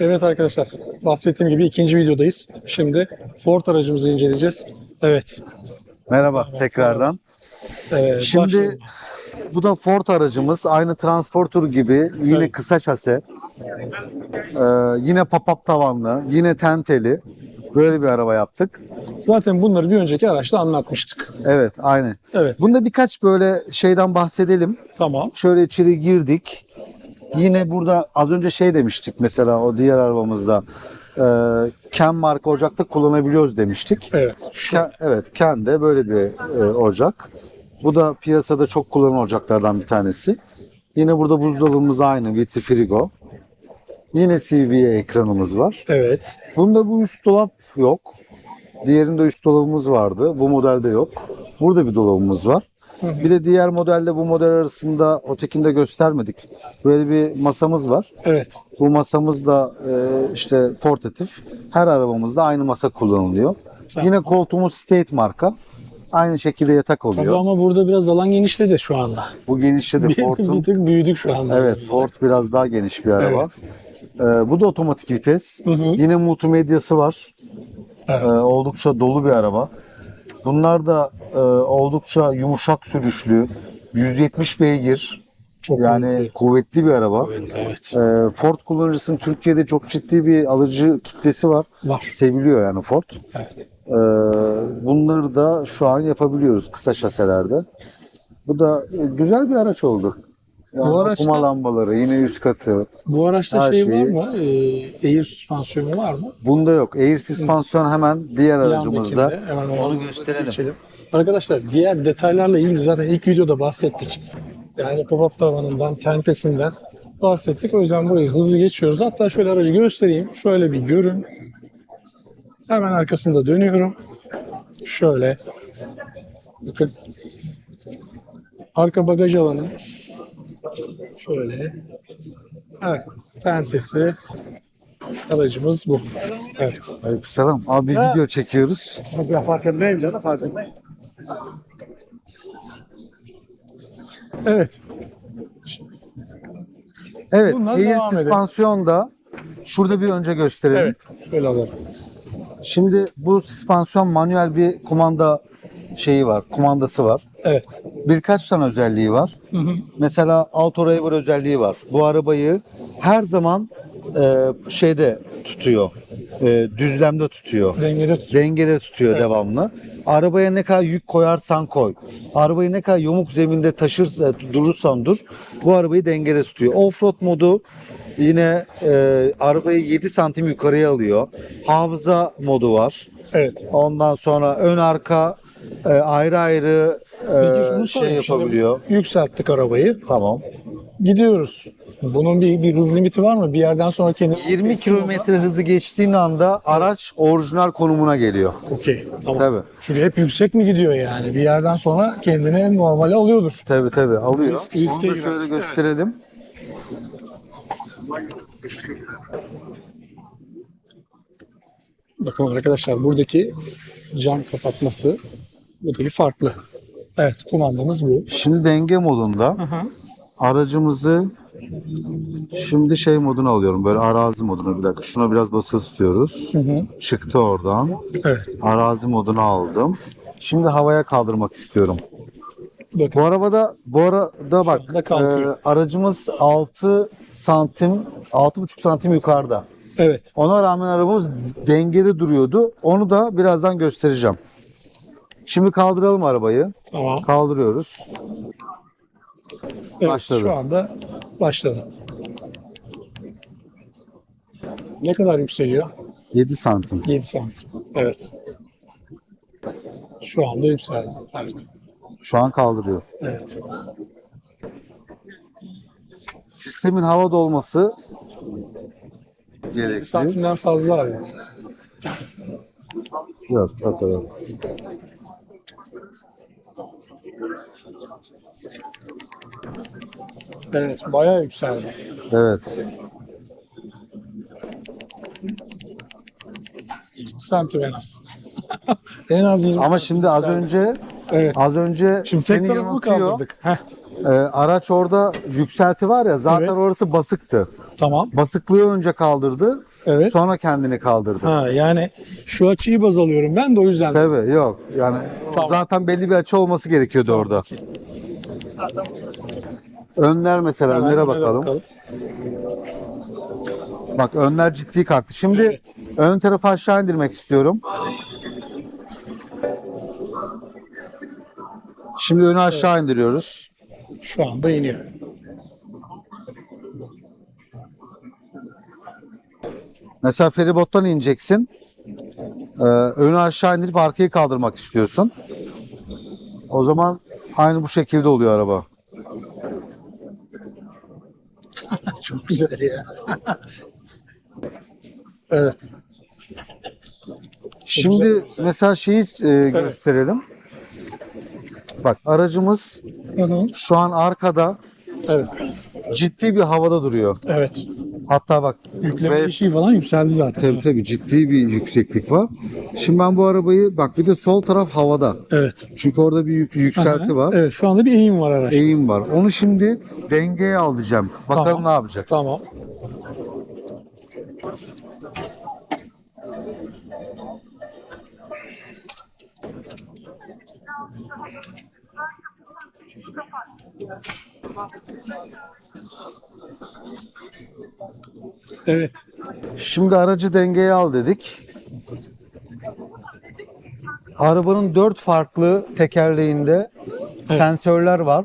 Evet arkadaşlar, bahsettiğim gibi ikinci videodayız. Şimdi Ford aracımızı inceleyeceğiz. Evet. Merhaba tekrardan. e, Şimdi başlayalım. bu da Ford aracımız. Aynı Transporter gibi yine Evet. kısa şase. Ee, yine pop-up tavanlı, yine tenteli. Böyle bir araba yaptık. zaten bunları bir önceki araçta anlatmıştık. Evet, aynı. Evet, Bunda birkaç böyle şeyden bahsedelim. tamam. Şöyle içeri girdik. Yine burada az önce şey demiştik mesela o diğer arabamızda. E, Ken marka ocakta kullanabiliyoruz demiştik. Evet. Ken, evet, Ken de böyle bir e, ocak. Bu da piyasada çok kullanılan ocaklardan bir tanesi. Yine burada buzdolabımız aynı Viti Frigo. Yine CBA ekranımız var. evet. Bunda bu üst dolap yok. Diğerinde üst dolabımız vardı. Bu modelde yok. Burada bir dolabımız var. Bir de diğer modelde bu model arasında ötekinde göstermedik. Böyle bir masamız var. Evet. Bu masamız da e, işte portatif. Her arabamızda aynı masa kullanılıyor. Tamam. Yine koltuğumuz State marka. Aynı şekilde yatak Tabii oluyor. ama burada biraz alan genişledi şu anda. Bu genişledi Bir, bir Ford'un. tık büyüdük şu anda. Evet Ford biraz daha geniş bir araba. Evet. E, bu da otomatik vites. hı. Yine multimedyası var. Evet. Ee, oldukça dolu bir araba. Bunlar da e, oldukça yumuşak sürüşlü, 170 beygir. Çok yani kuvvetli. kuvvetli bir araba. Evet, evet. Ee, Ford kullanıcısının Türkiye'de çok ciddi bir alıcı kitlesi var. Var. Seviliyor yani Ford. Evet. Ee, bunları da şu an yapabiliyoruz kısa şaselerde. Bu da e, güzel bir araç oldu. Yani Bu araçta- okuma lambaları, yine üst katı. Bu araçta şey şeyi- var mı? Ee, air süspansiyonu var mı? Bunda yok. Air süspansiyon hemen diğer aracımızda. Hemen Onu gösterelim. geçelim. Arkadaşlar diğer detaylarla ilgili zaten ilk videoda bahsettik. Yani pop-up tavanından, tentesinden bahsettik. O yüzden burayı hızlı geçiyoruz. Hatta şöyle aracı göstereyim. Şöyle bir görün. Hemen arkasında dönüyorum. Şöyle. Bakın. Arka bagaj alanı. Şöyle. Evet. Tentesi. Aracımız bu. Evet. Aleykümselam. Abi bir video çekiyoruz. Ya farkındayım canım farkındayım. Evet. Evet, Bundan air devam edelim. süspansiyonda şurada bir önce gösterelim. Evet. Şöyle alalım. Şimdi bu süspansiyon manuel bir kumanda şeyi var, kumandası var. Evet. Birkaç tane özelliği var. Mesela auto driver özelliği var. Bu arabayı her zaman e, şeyde tutuyor. e, düzlemde tutuyor. Dengede tut. Dengede tutuyor devamlı. Arabaya ne kadar yük koyarsan koy. Arabayı ne kadar yamuk zeminde taşırsa durursan dur. Bu arabayı dengede tutuyor. Offroad modu yine e, arabayı 7 santim yukarıya alıyor. Hafıza modu var. Evet. Ondan sonra ön arka e, ayrı ayrı e, Peki şunu şey sorayım. Şimdi yapabiliyor. yükselttik arabayı. Tamam. Gidiyoruz. Bunun bir, bir hız limiti var mı? Bir yerden sonra kendini... 20 kilometre hızı geçtiğin anda araç orijinal konumuna geliyor. Okey. Tamam. Tabii. Çünkü hep yüksek mi gidiyor yani? Bir yerden sonra kendini normale alıyordur. Tabii tabii alıyor. Risk- riske Onu da girer. şöyle gösterelim. Bakın arkadaşlar buradaki cam kapatması buradaki farklı. Evet kumandamız bu. Şimdi denge modunda aracımızı şimdi şey moduna alıyorum. Böyle arazi moduna. Bir dakika şuna biraz basılı tutuyoruz. Çıktı oradan. Evet. Arazi moduna aldım. Şimdi havaya kaldırmak istiyorum. Bakın. Bu arabada bu arada bak e, aracımız 6 santim 6,5 santim yukarıda. Evet. Ona rağmen arabamız dengede duruyordu. Onu da birazdan göstereceğim. Şimdi kaldıralım arabayı. Tamam. Kaldırıyoruz. Evet, Başladı. Şu anda başladı. Ne kadar yükseliyor? 7 santim. 7 santim. Evet. Şu anda yükseldi. Evet. Şu an kaldırıyor. Evet. Sistemin hava dolması gerekli. santimden fazla arıyor. Yok o kadar. Evet. Bayağı yükseldi. Evet. santim en az. en az 20 Ama santim şimdi az yükseldi. önce Evet. az önce Şimdi seni tek tarafı mı yanıltıyor. kaldırdık? Heh, Ee, araç orada yükselti var ya zaten Evet. orası basıktı. tamam. Basıklığı önce kaldırdı. Evet. Sonra kendini kaldırdı. Ha yani şu açıyı baz alıyorum ben de o yüzden. Tabii yok. Yani Tamam. zaten belli bir açı olması gerekiyordu orada. Önler mesela Hemen önlere öne bakalım. Bak önler ciddi kalktı. Şimdi Evet. ön tarafı aşağı indirmek istiyorum. Şimdi önü aşağı indiriyoruz. Şu anda iniyor. Mesela feribottan ineceksin. Ee, önü aşağı indirip arkayı kaldırmak istiyorsun. O zaman aynı bu şekilde oluyor araba. Çok güzel ya. evet. Şimdi mesela şeyi e, gösterelim. Bak aracımız şu an arkada Evet. ciddi bir havada duruyor. Evet. Hatta bak Yükleme ve eşiği falan yükseldi zaten. tabii tabii ciddi bir yükseklik var. Şimdi ben bu arabayı bak bir de sol taraf havada. Evet. Çünkü orada bir yük- yükselti Aha. var. Evet şu anda bir eğim var araçta. Eğim var. Onu şimdi dengeye alacağım. Bakalım Tamam. ne yapacak. Tamam. Evet. Şimdi aracı dengeye al dedik. Arabanın dört farklı tekerleğinde sensörler var.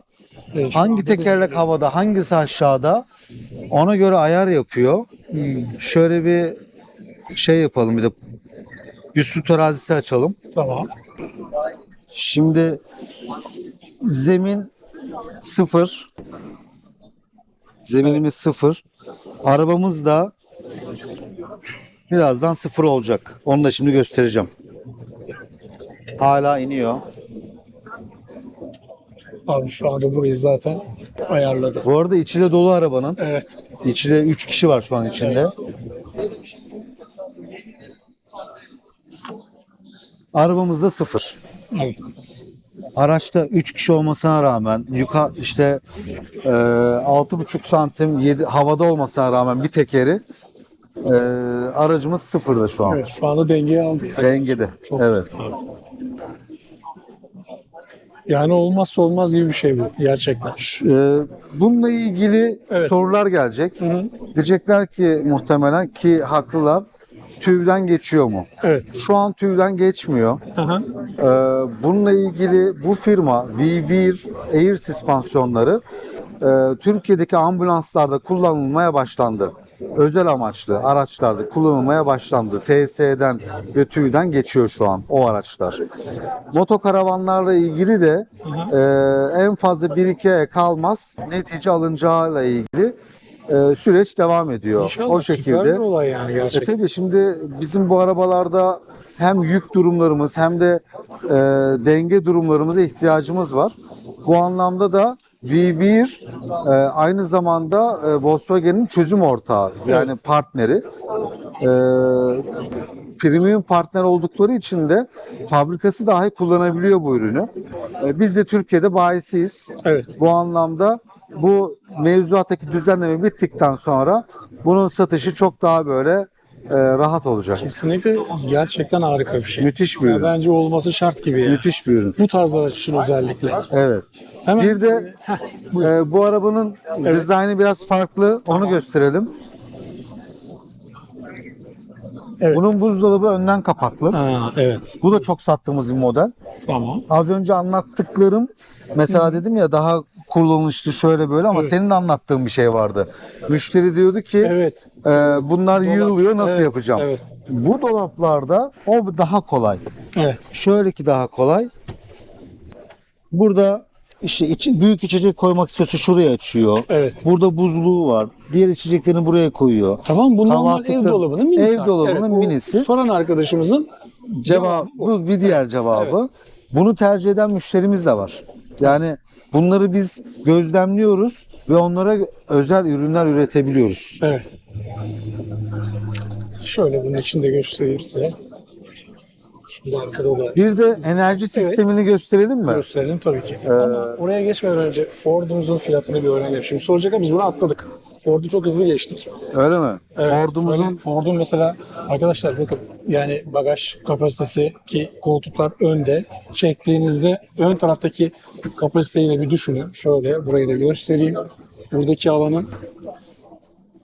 Evet, Hangi tekerlek havada, hangisi aşağıda ona göre ayar yapıyor. Şöyle bir şey yapalım bir de bir su terazisi açalım. Tamam. Şimdi zemin sıfır. Zeminimiz sıfır. Arabamız da birazdan sıfır olacak. Onu da şimdi göstereceğim. Hala iniyor. Abi şu anda burayı zaten ayarladı. Bu arada içi de dolu arabanın. Evet. İçi de 3 kişi var şu an içinde. Arabamızda sıfır. Evet. Araçta 3 kişi olmasına rağmen yukarı işte e, 6,5 santim yedi, havada olmasına rağmen bir tekeri e, aracımız sıfırda şu an. Evet şu anda dengeye aldı. Yani. Dengede. Çok evet. Yani olmazsa olmaz gibi bir şey bu gerçekten. Ş- e, bununla ilgili Evet. sorular gelecek. Diyecekler ki muhtemelen ki haklılar. TÜV'den geçiyor mu? Evet. Şu an TÜV'den geçmiyor. Aha. Ee, bununla ilgili bu firma V1 Air süspansiyonları e, Türkiye'deki ambulanslarda kullanılmaya başlandı. Özel amaçlı araçlarda kullanılmaya başlandı. TSE'den ve TÜV'den geçiyor şu an o araçlar. Motokaravanlarla ilgili de e, en fazla 1-2 ay kalmaz netice alınacağıyla ilgili e, süreç devam ediyor. İnşallah o süper şekilde. bir olay yani E gerçekten. tabii şimdi bizim bu arabalarda hem yük durumlarımız hem de e, denge durumlarımıza ihtiyacımız var. Bu anlamda da V1 e, aynı zamanda e, Volkswagen'in çözüm ortağı yani partneri. E, premium partner oldukları için de fabrikası dahi kullanabiliyor bu ürünü. E, biz de Türkiye'de bayisiyiz. Evet. Bu anlamda bu mevzuattaki düzenleme bittikten sonra bunun satışı çok daha böyle e, rahat olacak. Kesinlikle gerçekten harika bir şey. Müthiş bir Ya ürün. Bence olması şart gibi ya. Müthiş bir ürün. Bu tarz araç için özellikle. Evet. Hemen Bir de e, bu arabanın dizaynı biraz farklı. Onu gösterelim. Evet. Bunun buzdolabı önden kapaklı. Ha, evet. Bu da çok sattığımız bir model. Tamam. Az önce anlattıklarım mesela dedim ya daha kullanışlı şöyle böyle ama senin de anlattığın bir şey vardı. Müşteri diyordu ki Evet. e, bunlar yığılıyor nasıl Evet, yapacağım? evet. Bu dolaplarda o daha kolay. Evet. Şöyle ki daha kolay. Burada işte içi, büyük içecek koymak istiyorsa şuraya açıyor. Evet. Burada buzluğu var. Diğer içeceklerini buraya koyuyor. Tamam bu normal Kahvaltılıkta- ev dolabının minisi. Ev artık. dolabının bu minisi. Soran arkadaşımızın Cevap bu bir diğer cevabı. Bunu tercih eden müşterimiz de var. Yani bunları biz gözlemliyoruz ve onlara özel ürünler üretebiliyoruz. Evet. Şöyle bunun içinde göstereyim size. Şurada arkada da Bir de enerji sistemini gösterelim mi? gösterelim tabii ki. Ee, Ama oraya geçmeden önce Ford'umuzun fiyatını bir öğrenelim. Şimdi soracak ama biz bunu atladık. Ford'u çok hızlı geçtik. Öyle mi? Evet, Ford'umuzun böyle Ford'un mesela arkadaşlar bakın yani bagaj kapasitesi ki koltuklar önde çektiğinizde ön taraftaki kapasiteyi de bir düşünün. Şöyle burayı da göstereyim. Buradaki alanın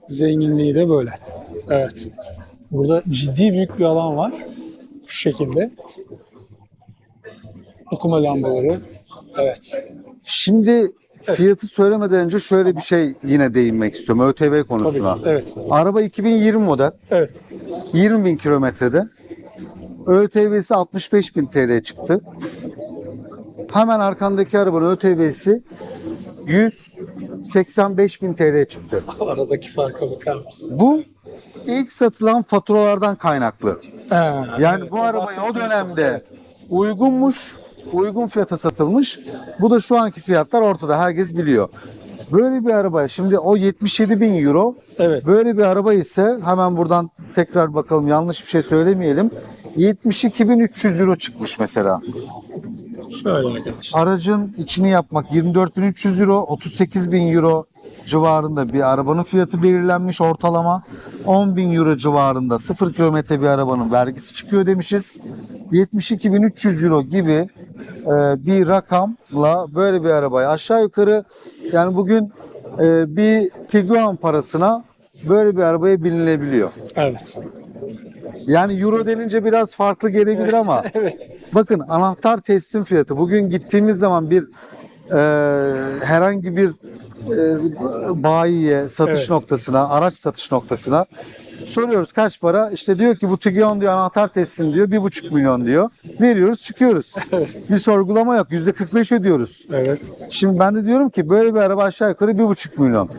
zenginliği de böyle. Evet. Burada ciddi büyük bir alan var. Şu şekilde. Okuma lambaları. Evet. Şimdi fiyatı söylemeden önce şöyle bir şey yine değinmek istiyorum ÖTV Tabii konusuna. ki. Evet. Araba 2020 model. Evet. 20 bin kilometrede. ÖTV'si 65 bin TL çıktı. Hemen arkandaki arabanın ÖTV'si 185 bin TL çıktı. Aradaki farka bakar mısın? Bu ilk satılan faturalardan kaynaklı. Ha, Yani evet. bu arabayı o dönemde uygunmuş, uygun fiyata satılmış. Bu da şu anki fiyatlar ortada, herkes biliyor. Böyle bir araba, şimdi o 77 bin euro, Evet. böyle bir araba ise hemen buradan tekrar bakalım yanlış bir şey söylemeyelim. 72.300 euro çıkmış mesela. Şöyle arkadaşlar. Aracın içini yapmak 24.300 euro, 38.000 euro civarında bir arabanın fiyatı belirlenmiş ortalama. 10.000 euro civarında 0 kilometre bir arabanın vergisi çıkıyor demişiz. 72.300 euro gibi bir rakamla böyle bir arabayı aşağı yukarı yani bugün e, bir Tiguan parasına böyle bir arabaya binilebiliyor. Evet. Yani euro denince biraz farklı gelebilir ama Evet. Bakın anahtar teslim fiyatı bugün gittiğimiz zaman bir e, herhangi bir e, bayiye satış Evet. noktasına, araç satış noktasına soruyoruz kaç para? İşte diyor ki bu Tiguan diyor anahtar teslim diyor bir buçuk milyon diyor. Veriyoruz çıkıyoruz. Bir sorgulama yok. Yüzde 45 ödüyoruz. Evet. Şimdi ben de diyorum ki böyle bir araba aşağı yukarı bir buçuk milyon.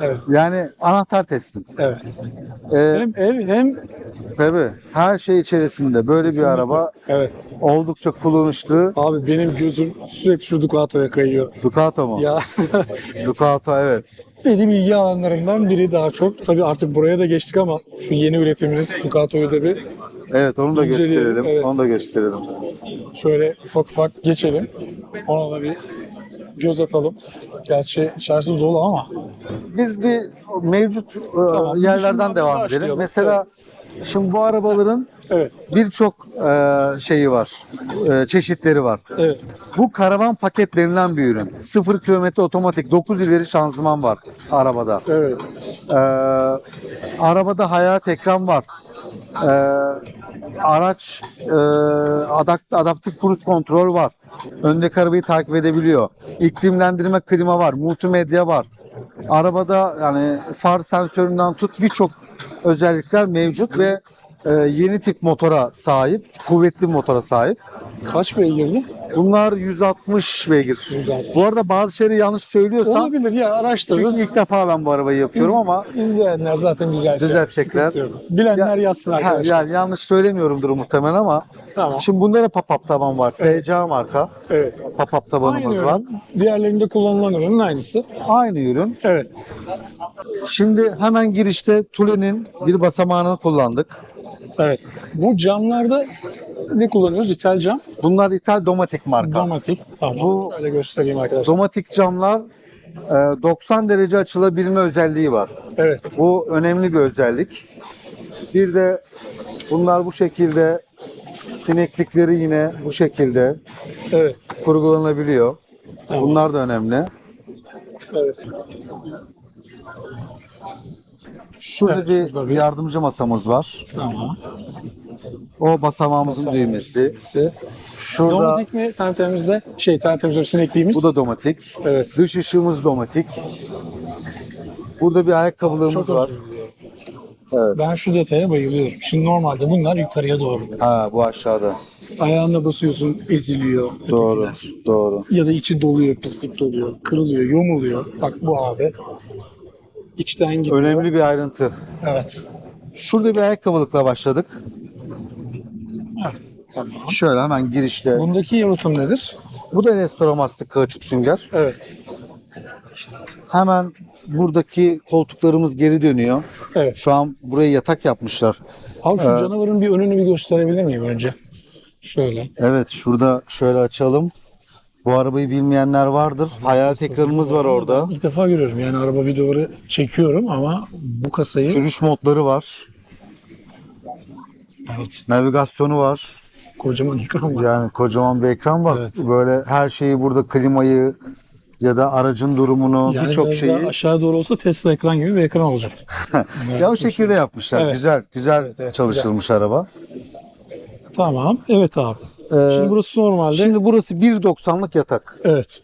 Evet. Yani anahtar teslim. Evet. E, Hem ev hem tabii her şey içerisinde böyle bir araba evet. oldukça kullanışlı. Abi benim gözüm sürekli şu Ducato'ya kayıyor. Ducato mu? Ya Ducato evet. benim ilgi alanlarımdan biri daha çok. Tabii artık buraya da geçtik ama şu yeni üretimimiz Ducato'yu da bir Evet onu da İnceleyelim, gösterelim. evet. Onu da gösterelim. şöyle ufak ufak geçelim. Ona da bir göz atalım. Gerçi içerisi dolu ama Biz bir mevcut e, Tamam, bir yerlerden şundan devam başlayalım. edelim. Mesela şimdi bu arabaların evet. birçok e, şeyi var. e, çeşitleri var. Evet. Bu karavan paket denilen bir ürün. 0 kilometre otomatik 9 ileri şanzıman var arabada. Evet. Ee, arabada hayat ekran var. Ee, araç e, adak- adaptif cruise kontrol var. Öndeki arabayı takip edebiliyor. İklimlendirme klima var. Multimedya var. Arabada yani far sensöründen tut birçok özellikler mevcut ve e, yeni tip motora sahip. Kuvvetli motora sahip. Kaç beygirdi? Bunlar 160 beygir. 160. Bu arada bazı şeyleri yanlış söylüyorsam Olabilir ya araştırırız. çünkü ilk defa ben bu arabayı yapıyorum ama İzleyenler zaten düzeltecek. Düzeltecekler. Sıkıntı yok. Bilenler Ya- yazsın Ha, arkadaşlar. yani yanlış söylemiyorumdur muhtemelen ama Tamam. şimdi bunda da pop-up taban var. SCA marka Evet. pop-up tabanımız var. Diğerlerinde kullanılan ürünün aynısı. Aynı ürün. Evet. Şimdi hemen girişte Tule'nin bir basamağını kullandık. Evet. Bu camlarda ne kullanıyoruz? İthal cam. Bunlar İthal Domatic marka. Domatik. Tamam. Bu- Şöyle göstereyim arkadaşlar. Domatic camlar e, 90 derece açılabilme özelliği var. Evet. Bu önemli bir özellik. Bir de bunlar bu şekilde sineklikleri yine bu şekilde Evet. kurgulanabiliyor. Tamam. Bunlar da önemli. Evet. Şurada Evet, bir yardımcı masamız var. Tamam. O basamağımızın Basamağımız. düğmesi. Şurada Domatik mi tentemizde? Şey tentemizde sinekliğimiz. bu da domatik. Evet. Dış ışığımız domatik. Burada bir ayakkabılığımız Çok var. Evet. Ben şu detaya bayılıyorum. Şimdi normalde bunlar yukarıya doğru. Ha bu aşağıda. Ayağına basıyorsun eziliyor. Doğru. ötekiler. Doğru. Ya da içi doluyor, pislik doluyor, kırılıyor, yomuluyor. Bak bu abi. İçten gidiyor. Önemli bir ayrıntı. Evet. Şurada bir ayakkabılıkla başladık. Evet. Tamam. Şöyle hemen girişte. Bundaki yalıtım nedir? Bu da restoramastik kauçuk sünger. Evet. Hemen buradaki koltuklarımız geri dönüyor. Evet. Şu an buraya yatak yapmışlar. Abi şu canavarın bir önünü bir gösterebilir miyim önce? Şöyle. Evet şurada şöyle açalım. Bu arabayı bilmeyenler vardır. Hayalet ekranımız var orada. İlk defa görüyorum yani araba videoları çekiyorum ama bu kasayı Sürüş modları var. evet Navigasyonu var. kocaman ekran var. Yani kocaman bir ekran var. Evet. Böyle her şeyi burada klimayı ya da aracın durumunu Yani birçok şeyi aşağı doğru olsa Tesla ekran gibi bir ekran olacak. ya o şekilde yapmışlar. Evet. Güzel güzel Evet, evet, çalışılmış araba. Tamam. Evet abi. Ee, Şimdi burası normalde. Şimdi burası 1.90'lık yatak. evet.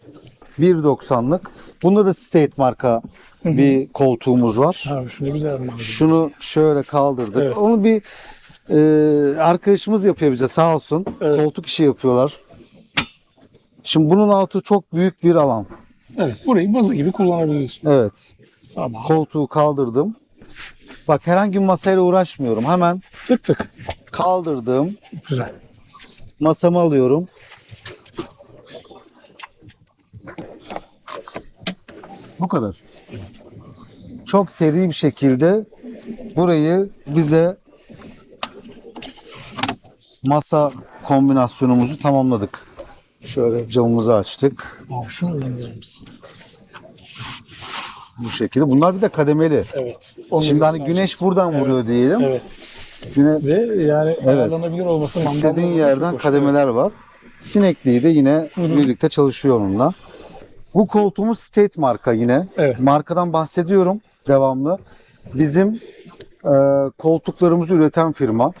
1.90'lık. Bunda da State marka bir koltuğumuz var. Abi şunu güzel malzeme. Şunu şöyle kaldırdık. Evet. Onu bir e, arkadaşımız yapıyor bize sağ olsun. Evet. Koltuk işi yapıyorlar. Şimdi bunun altı çok büyük bir alan. Evet. Burayı baza gibi kullanabiliriz. Evet. Tamam. Koltuğu kaldırdım. Bak herhangi bir masayla uğraşmıyorum. Hemen Tık tık. kaldırdım. Güzel. Masamı alıyorum. Bu kadar. Çok seri bir şekilde burayı bize masa kombinasyonumuzu tamamladık. Şöyle camımızı açtık. Abi şunu misin? Bu şekilde. Bunlar bir de kademeli. Evet. Onu Şimdi hani güneş buradan vuruyor diyelim. Evet. Güne Ve yani ayarlanabilir olması istediğin yerden çok hoş. kademeler var. Sinekliği de yine birlikte çalışıyor onunla. Bu koltuğumuz State marka yine. Evet. Markadan bahsediyorum devamlı. Bizim e, koltuklarımızı üreten firma.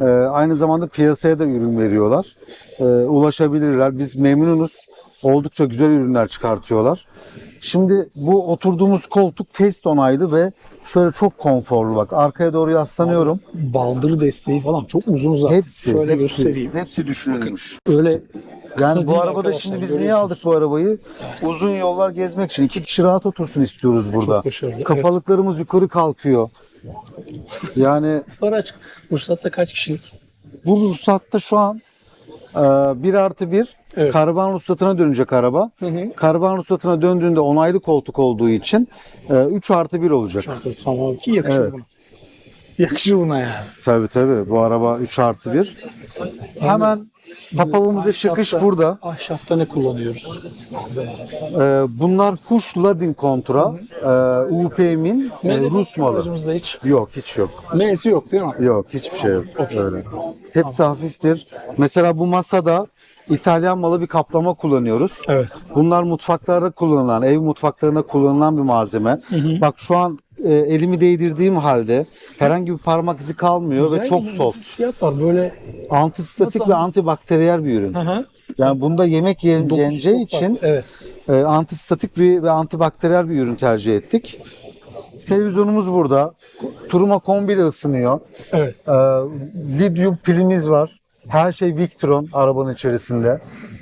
E, aynı zamanda piyasaya da ürün veriyorlar. E, ulaşabilirler. Biz memnunuz. Oldukça güzel ürünler çıkartıyorlar. Şimdi bu oturduğumuz koltuk test onaylı ve şöyle çok konforlu bak. Arkaya doğru yaslanıyorum. Baldır desteği falan çok uzun zaten. Hepsi, Şöyle hepsi, göstereyim. hepsi düşünülmüş. Öyle Yani bu arabada şimdi biz niye aldık bu arabayı? Uzun yollar gezmek için. iki kişi rahat otursun istiyoruz burada. başarılı, Kafalıklarımız yukarı kalkıyor. Yani Araç ruhsatta kaç kişilik? bu ruhsatta şu an e, 1 artı 1 Evet. karavan ruhsatına dönecek araba. hı. Karavan ruhsatına döndüğünde onaylı koltuk olduğu için 3 artı 1 olacak. Çarpı tamam ki yakışır Evet. buna. Yakışır buna yani. Tabii tabii bu araba 3 artı 1. Hemen papavımıza çıkış burada. Ahşapta ne kullanıyoruz? Ee, bunlar Huş Ladin kontra. Ee, UPM'in e, Rus malı. Hiç Yok hiç yok. M'si yok değil mi? Yok hiçbir şey yok. Öyle. Hepsi hafiftir. Mesela bu masada İtalyan malı bir kaplama kullanıyoruz. Evet. Bunlar mutfaklarda kullanılan, ev mutfaklarında kullanılan bir malzeme. Bak şu an e, elimi değdirdiğim halde herhangi bir parmak izi kalmıyor ve Güzel çok bir soft. Hissiyat var böyle. Antistatik Nasıl? ve antibakteriyel bir ürün. Hı hı. Yani bunda yemek yeneceği çok için Evet. e, antistatik bir ve antibakteriyel bir ürün tercih ettik. Televizyonumuz burada. Turuma kombi de ısınıyor. Evet. E, lityum pilimiz var. Her şey Victron arabanın içerisinde.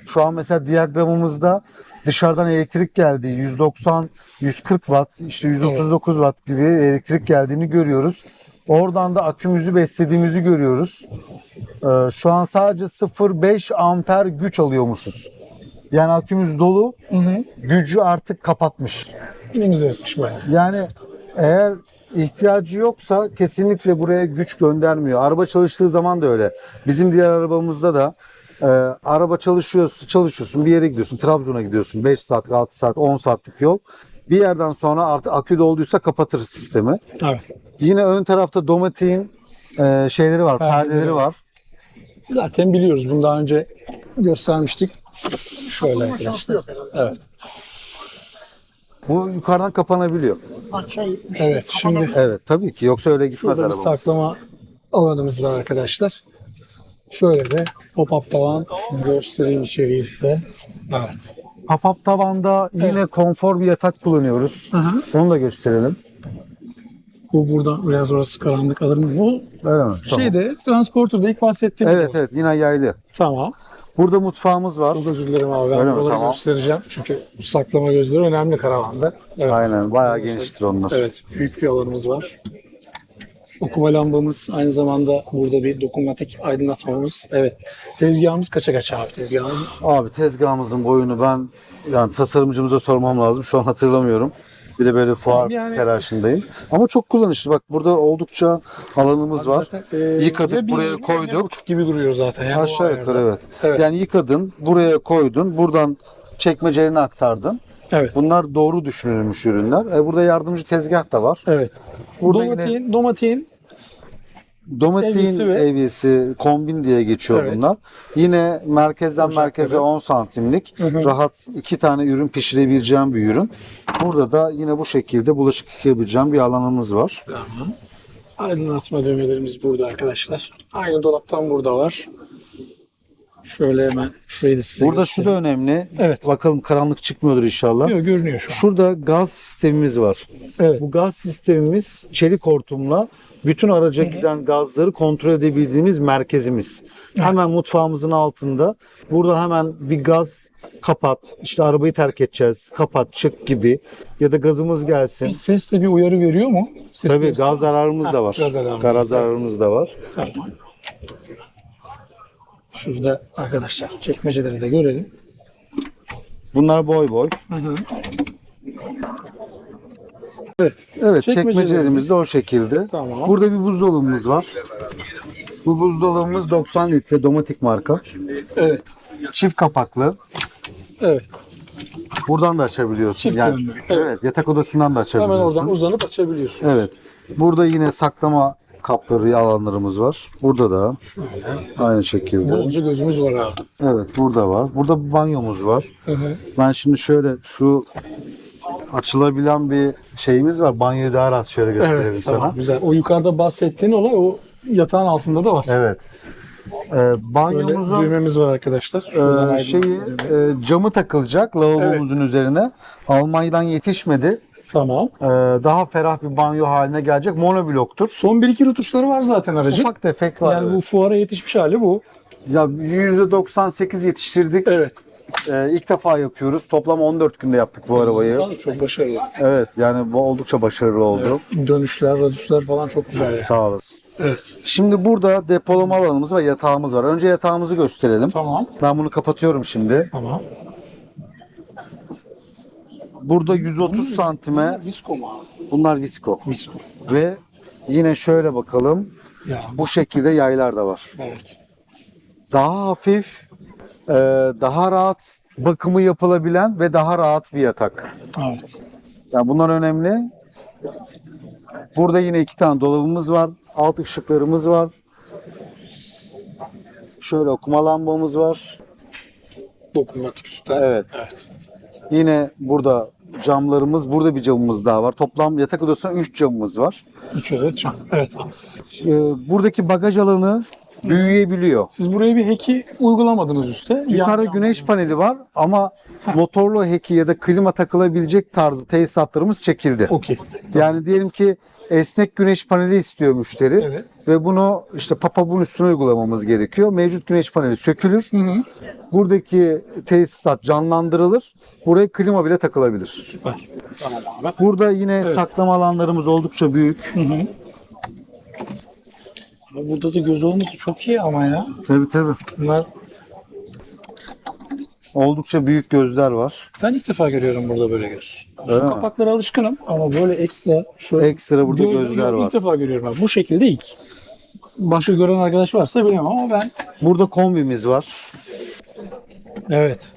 Şu an mesela diyagramımızda dışarıdan elektrik geldi. 190, 140 watt, işte 139 watt gibi elektrik geldiğini görüyoruz. Oradan da akümüzü beslediğimizi görüyoruz. E, şu an sadece 0.5 amper güç alıyormuşuz. Yani akümüz dolu, gücü artık kapatmış. Yine etmiş bayağı. Yani eğer ihtiyacı yoksa kesinlikle buraya güç göndermiyor. Araba çalıştığı zaman da öyle. Bizim diğer arabamızda da e, araba çalışıyorsun, çalışıyorsun bir yere gidiyorsun. Trabzon'a gidiyorsun. 5 saat, 6 saat, 10 saatlik yol. Bir yerden sonra artık akü dolduysa kapatır sistemi. Evet. Yine ön tarafta Dometic'in e, şeyleri var, Perdeleri perdeleri var. Zaten biliyoruz. Bunu daha önce göstermiştik. Şöyle arkadaşlar. Evet. Bu yukarıdan kapanabiliyor. Evet. Şimdi Evet tabii ki. Yoksa öyle gitmez bir arabamız. saklama alanımız var arkadaşlar. Şöyle de pop-up tavan göstereyim içeriği size. Evet. Papap tavanda yine konfor bir yatak kullanıyoruz. hı. Onu da gösterelim. Bu burada biraz orası karanlık alırım. Bu Öyle mi? Tamam. şeyde transporterda ilk bahsettiğim Evet bu. evet yine yaylı. Tamam. Burada mutfağımız var. Çok özür dilerim abi. Ben Öyle mi? buraları Tamam. göstereceğim. Çünkü saklama gözleri önemli karavanda. Evet. Aynen bayağı geniştir onlar. Evet. Büyük bir alanımız var. Okuma lambamız aynı zamanda burada bir dokunmatik aydınlatmamız. Evet. Tezgahımız kaça kaç abi tezgahımız? Abi tezgahımızın boyunu ben yani tasarımcımıza sormam lazım. Şu an hatırlamıyorum. Bir de böyle fuar Yani- telaşındayız. Ama çok kullanışlı. Bak burada oldukça alanımız var. Zaten, e, Yıkadık bir- buraya ya bir koyduk. buçuk gibi duruyor zaten. Yani Aşağı yukarı evet. Evet. Yani yıkadın, buraya koydun. Buradan çekmecelerine aktardın. Evet. Bunlar doğru düşünülmüş ürünler. E, burada yardımcı tezgah da var. Evet. Burada domatiğin Domatein Evyesi ve- evyesi, kombin diye geçiyor Evet. bunlar. Yine merkezden Ocakları. merkeze 10 santimlik Hı hı. rahat iki tane ürün pişirebileceğim bir ürün. Burada da yine bu şekilde bulaşık yıkayabileceğim bir alanımız var. aydınlatma düğmelerimiz burada arkadaşlar. Aynı dolaptan burada var. Şöyle hemen şurayı da size Burada şu da önemli. Evet. Bakalım karanlık çıkmıyordur inşallah. Yok, görünüyor şu an. Şurada gaz sistemimiz var. Evet. Bu gaz sistemimiz çelik hortumla bütün araca giden gazları kontrol edebildiğimiz merkezimiz. Hemen mutfağımızın altında. Buradan hemen bir gaz kapat, işte arabayı terk edeceğiz, kapat, çık gibi ya da gazımız gelsin. Bir sesle bir uyarı veriyor mu? Ses Tabii verirse- gaz zararımız da var. gaz zararımız. Gaz zararımız da var. Tamam. Şurada arkadaşlar çekmeceleri de görelim. Bunlar boy boy. Hı hı. Evet. Evet, Çekmecelerimiz. de o şekilde. Tamam. Burada bir buzdolabımız var. Bu buzdolabımız 90 litre Domatik marka. Evet. Çift kapaklı. Evet. Buradan da açabiliyorsun. Çift yani, yönlü. evet. yatak odasından da Hemen açabiliyorsun. oradan uzanıp açabiliyorsun. Evet. Burada yine saklama kapları alanlarımız var. Burada da aynı şekilde. Bolca gözümüz var abi. Evet, burada var. Burada bir banyomuz var. Hı hı. Ben şimdi şöyle şu açılabilen bir şeyimiz var. Banyoyu daha rahat şöyle gösterelim Evet sana. tamam güzel. O yukarıda bahsettiğin olay o yatağın altında da var. Evet. Ee, Böyle banyomuzun düğmemiz var arkadaşlar. Şuradan e, şeyi e, camı takılacak lavabomuzun üzerine. Almanya'dan yetişmedi. Tamam. Ee, daha ferah bir banyo haline gelecek. Monobloktur. Son bir iki rutuşları var zaten aracın. Ufak tefek var. yani bu evet. fuara yetişmiş hali bu. Ya %98 yetiştirdik. Evet. Ee, ilk defa yapıyoruz. Toplam 14 günde yaptık bu arabayı. Sağ Çok başarılı. Evet yani bu oldukça başarılı oldu. Dönüşler, radüsler falan çok güzel. Yani. Sağ olasın. Evet. Şimdi burada depolama alanımız ve yatağımız var. Önce yatağımızı gösterelim. Tamam. Ben bunu kapatıyorum şimdi. Tamam. Burada 130 santime Visko mu abi? bunlar visko. Visko. Ve yine şöyle bakalım. Ya Bu şekilde yaylar da var. evet. Daha hafif, e, daha rahat bakımı yapılabilen ve daha rahat bir yatak. Evet. Yani bunlar önemli. Burada yine iki tane dolabımız var. Alt ışıklarımız var. Şöyle okuma lambamız var. Dokunmatik üstten. Evet. Evet. Yine burada camlarımız, burada bir camımız daha var. Toplam yatak odasında 3 camımız var. Üç adet çan. Evet abi. Ee, buradaki bagaj alanı büyüyebiliyor. Siz buraya bir heki uygulamadınız üste. Yukarıda Yan- güneş paneli var ama motorlu heki ya da klima takılabilecek tarzı tesisatlarımız çekildi. Okey. Yani diyelim ki esnek güneş paneli istiyor müşteri Evet. ve bunu işte papabun üstüne uygulamamız gerekiyor. Mevcut güneş paneli sökülür. Hı hı. Buradaki tesisat canlandırılır. Buraya klima bile takılabilir. Süper. Burada yine saklama alanlarımız oldukça büyük. Ama Burada da göz olması çok iyi ama ya. Tabii tabii. Bunlar Oldukça büyük gözler var. ben ilk defa görüyorum burada böyle göz. Şu Öyle mi? kapaklara alışkınım ama böyle ekstra şu Ekstra burada gözler var. İlk defa görüyorum abi. Bu şekilde ilk. Başka gören arkadaş varsa bilemem ama ben Burada kombimiz var. evet.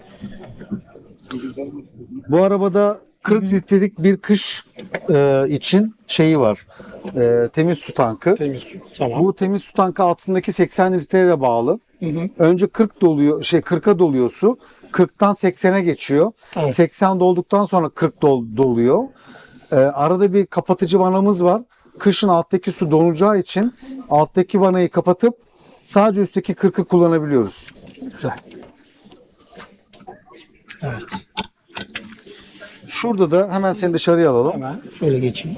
Bu arabada 40 litrelik bir kış e, için şeyi var. E, temiz su tankı. Temiz su. Tamam. Bu temiz su tankı altındaki 80 litreye bağlı. Hı hı. Önce 40 doluyor, şey 40'a doluyor su. 40'tan 80'e geçiyor. Evet. 80 dolduktan sonra 40 dol, doluyor. E, arada bir kapatıcı vanamız var. Kışın alttaki su donacağı için alttaki vanayı kapatıp sadece üstteki 40'ı kullanabiliyoruz. Güzel. Evet. Şurada da hemen seni dışarıya alalım. Hemen şöyle geçeyim.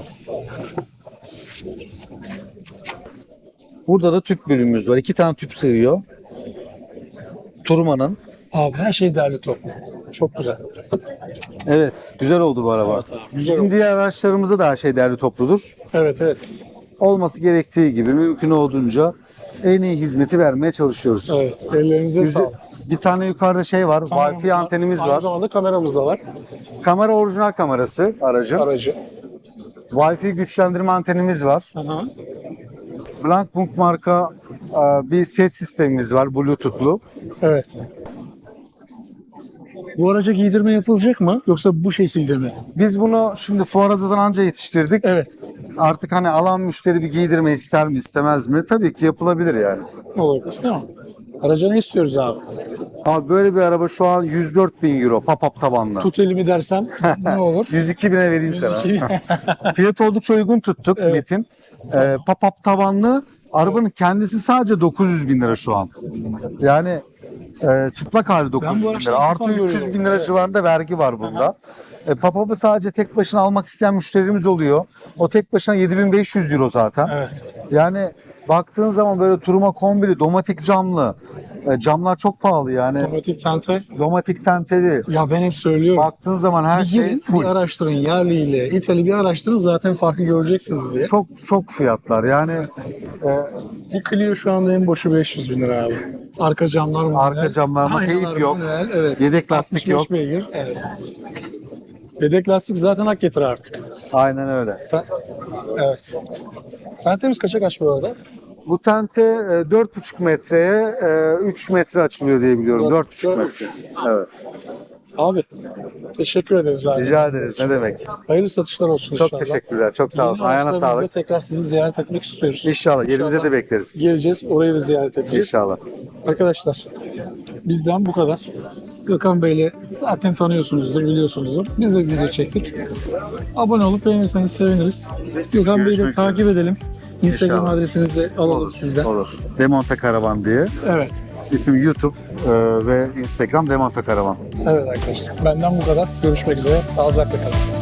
Burada da tüp bölümümüz var. İki tane tüp sığıyor. Turman'ın. Abi her şey derli toplu. Çok güzel. Evet, güzel oldu bu araba. Evet abi, güzel Bizim oldu. diğer araçlarımızda da her şey değerli topludur. Evet evet. Olması gerektiği gibi mümkün olduğunca en iyi hizmeti vermeye çalışıyoruz. Evet. Ellerinize Bizi- sağlık. bir tane yukarıda şey var, Wi-Fi var. antenimiz Aynı var. zamanda kameramız da var. Kamera orijinal kamerası aracın. Aracı. Wi-Fi güçlendirme antenimiz var. Aha. Blankbook marka e, bir ses sistemimiz var, Bluetooth'lu. Evet. Bu araca giydirme yapılacak mı yoksa bu şekilde mi? Biz bunu şimdi fuaradan anca yetiştirdik. Evet. Artık hani alan müşteri bir giydirme ister mi istemez mi? Tabii ki yapılabilir yani. Olabilir. Tamam. Araca ne istiyoruz abi? Abi böyle bir araba şu an 104 bin euro pop-up tabanlı. Tut elimi dersem ne olur? 102 bine vereyim sana. 102 Fiyat oldukça uygun tuttuk Metin. Ee, pop-up tabanlı arabanın kendisi sadece 900 bin lira şu an. Yani e, çıplak hali 900 bin lira. Artı defa 300 görüyorum. bin lira civarında vergi var bunda. E, pop-up'ı sadece tek başına almak isteyen müşterimiz oluyor. O tek başına 7500 euro zaten. Evet. Yani baktığın zaman böyle turuma kombili, domatik camlı. E, camlar çok pahalı yani. Otomatik tente. Domatik tenteli. Ya ben hep söylüyorum. Baktığın zaman her bir şey girin, full. bir araştırın yerliyle, İtalya bir araştırın zaten farkı göreceksiniz diye. Çok çok fiyatlar. Yani e, Bir Clio şu anda en boşu 500 bin lira abi. Arka camlar manuel. Arka camlar aynalar teyip yok. manuel, evet. Yedek lastik 65 yok. beygir, evet. Yedek lastik zaten hak getir artık. aynen öyle. Ta- evet. Tentemiz kaça kaç bu arada? Bu tente e, 4,5 metreye e, 3 metre açılıyor diye biliyorum. Dört- 4,5 dört- metre. Evet. Abi teşekkür ederiz. verdiğin Rica ederiz. Ne demek? Hayırlı satışlar olsun Çok inşallah. teşekkürler. Çok sağ olsun. Yeni Ayağına sağlık. tekrar sizi ziyaret etmek istiyoruz. İnşallah. Yerimize de bekleriz. Geleceğiz, orayı da ziyaret edeceğiz. İnşallah. Arkadaşlar bizden bu kadar. Gökhan Bey'le zaten tanıyorsunuzdur, biliyorsunuzdur. Biz de video çektik. Abone olup beğenirseniz seviniriz. Gökhan Bey'i de Görüşmek takip edelim. Instagram İnşallah. adresinizi alalım Olur. sizden. Olur. Demonte Karavan diye. Evet. Bütün YouTube e, ve Instagram Demonte Karavan. Evet arkadaşlar. Benden bu kadar. Görüşmek üzere. Sağlıcakla kalın.